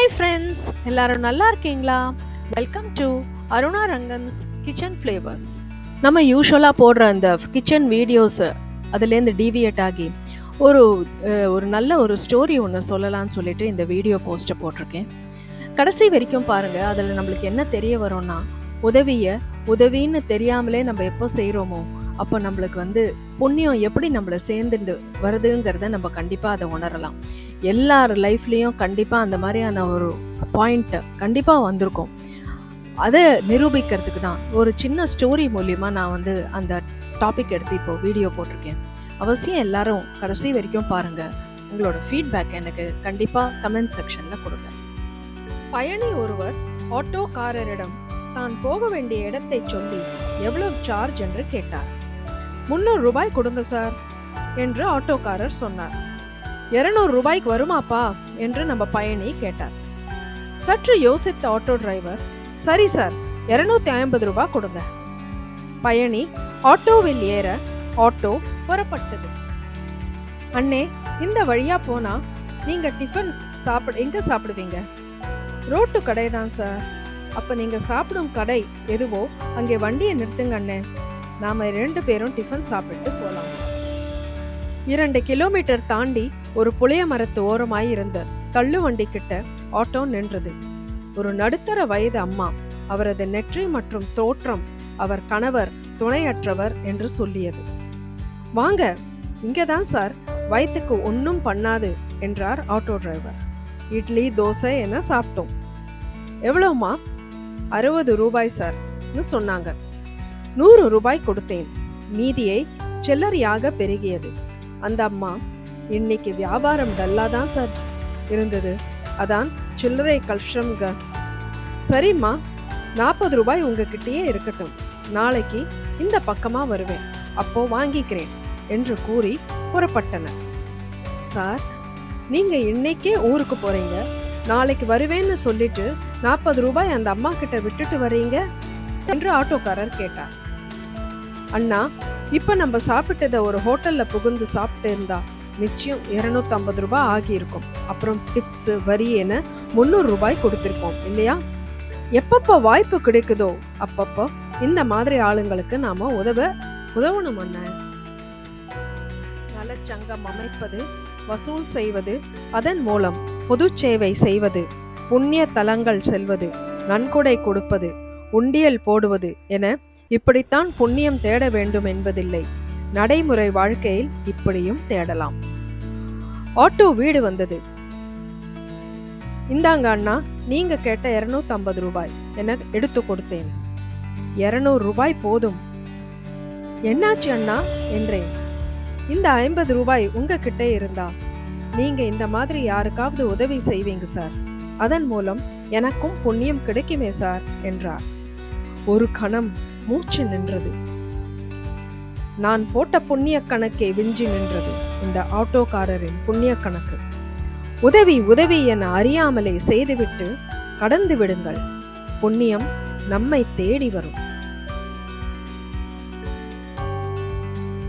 Hi friends எல்லாரும் நல்லா இருக்கீங்களா? Welcome to Aruna Rangan's kitchen flavours நம்ம யூஸ்வலாக போடுற அந்த கிச்சன் வீடியோஸு அதுலேருந்து டீவியேட் ஆகி ஒரு ஒரு நல்ல ஒரு ஸ்டோரி ஒன்று சொல்லலாம்னு சொல்லிட்டு இந்த வீடியோ போஸ்ட்டை போட்டிருக்கேன். கடைசி வரைக்கும் பாருங்கள் அதில் நம்மளுக்கு என்ன தெரிய வரும்னா உதவியை உதவின்னு தெரியாமலே நம்ம எப்போ செய்கிறோமோ அப்போ நம்மளுக்கு வந்து புண்ணியம் எப்படி நம்மளை சேர்ந்துட்டு வருதுங்கிறத நம்ம கண்டிப்பாக அதை உணரலாம். எல்லார் லைஃப்லேயும் கண்டிப்பாக அந்த மாதிரியான ஒரு பாயிண்ட்டை கண்டிப்பாக வந்திருக்கும். அதை நிரூபிக்கிறதுக்கு தான் ஒரு சின்ன ஸ்டோரி மூலியமாக நான் வந்து அந்த டாபிக் எடுத்து இப்போ வீடியோ போட்டிருக்கேன். அவசியம் எல்லாரும் கடைசி வரைக்கும் பாருங்கள் உங்களோட ஃபீட்பேக் எனக்கு கண்டிப்பாக கமெண்ட் செக்ஷனில் கொடுங்க. பயணி ஒருவர் ஆட்டோக்காரரிடம் தான் போக வேண்டிய இடத்தை சொல்லி எவ்வளவு சார்ஜ் என்று கேட்டார். முந்நூறு ரூபாய் கொடுங்க சார் என்று ஆட்டோக்காரர் சொன்னார். இருநூறு ரூபாய்க்கு வருமாப்பா என்று நம்ம பயணி கேட்டார். சற்று யோசித்த ஆட்டோ டிரைவர் சரி சார் இருநூத்தி ஐம்பது ரூபாய் கொடுங்க. பயணி ஆட்டோவில் ஏற ஆட்டோ புறப்பட்டது. அண்ணே இந்த வழியா போனா நீங்க டிஃபன் சாப்பிட எங்க சாப்பிடுவீங்க? ரோட்டு கடை தான் சார் அப்ப நீங்க சாப்பிடும் கடை எதுவோ அங்கே வண்டியை நிறுத்துங்க அண்ணே. நாம ரெண்டு பேரும் டிஃபன் சாப்பிட்டு போலாம். இரண்டு கிலோமீட்டர் தாண்டி ஒரு புளிய மரத்து ஓரமாய் இருந்த தள்ளு வண்டி கிட்ட ஆட்டோ நின்றது. ஒரு நடுத்தர வயது அம்மா அவரது நெற்றி மற்றும் தோற்றம் அவர் கணவர் துணையற்றவர் என்று சொல்லியது. வாங்க இங்கதான் சார் வயிற்றுக்கு ஒன்றும் பண்ணாது என்றார் ஆட்டோ டிரைவர் இட்லி தோசை என சாப்பிட்டோம். எவ்வளவுமா அறுபது ரூபாய் சார்னு சொன்னாங்க. நூறு ரூபாய் கொடுத்தேன். மீதியை சில்லறையாக பெருகியது. அந்த அம்மா இன்னைக்கு வியாபாரம் டல்லா தான் சார் இருந்தது. அதான் சில்லறை கஷ்டம்ங்க சரிம்மா நாற்பது ரூபாய் உங்ககிட்டயே இருக்கட்டும். நாளைக்கு இந்த பக்கமா வருவேன். அப்போ வாங்கிக்கிறேன் என்று கூறி புறப்பட்டனர். சார் நீங்க இன்னைக்கே ஊருக்கு போறீங்க? நாளைக்கு வருவேன்னு சொல்லிட்டு நாற்பது ரூபாய் அந்த அம்மா கிட்ட விட்டுட்டு வரீங்க என்று ஆட்டோக்காரர் கேட்டார். அண்ணா இப்போ நம்ம சாப்பிட்டதை ஒரு ஹோட்டலில் புகுந்து சாப்பிட்டு இருந்தா நிச்சயம் 250 ரூபாய் ஆகியிருக்கும். அப்புறம் டிப்ஸ் வரி என முந்நூறு ரூபாய் கொடுத்துருப்போம் இல்லையா? எப்பப்போ வாய்ப்பு கிடைக்குதோ அப்பப்போ இந்த மாதிரி ஆளுங்களுக்கு நாம உதவ உதவணும் அண்ணன் நலச்சங்கம் அமைப்பது வசூல் செய்வது அதன் மூலம் பொது சேவை செய்வது புண்ணிய தலங்கள் செல்வது நன்கொடை கொடுப்பது உண்டியல் போடுவது என இப்படித்தான் புண்ணியம் தேட வேண்டும் என்பதில்லை. நடைமுறை வாழ்க்கையில் இப்படியும் தேடலாம். ஆட்டோ வீடு வந்தது. இந்தாங்க அண்ணா நீங்க கேட்ட 250 ரூபாய் என எடுத்து கொடுத்தேன். 200 ரூபாய் போதும். என்னாச்சு அண்ணா? என்றேன். இந்த ஐம்பது ரூபாய் உங்ககிட்ட இருந்தா? நீங்க இந்த மாதிரி யாருக்காவது உதவி செய்வீங்க சார். அதன் மூலம் எனக்கும் புண்ணியம் கிடைக்குமே சார் என்றார். ஒரு கணம். மூச்சு நின்றது. நான் போட்ட புண்ணிய கணக்கே விஞ்சி நின்றது இந்த ஆட்டோக்காரரின் புண்ணிய கணக்கு. உதவி உதவி என அறியாமலே செய்துவிட்டு கடந்து விடுங்கள். புண்ணியம் நம்மை தேடி வரும்.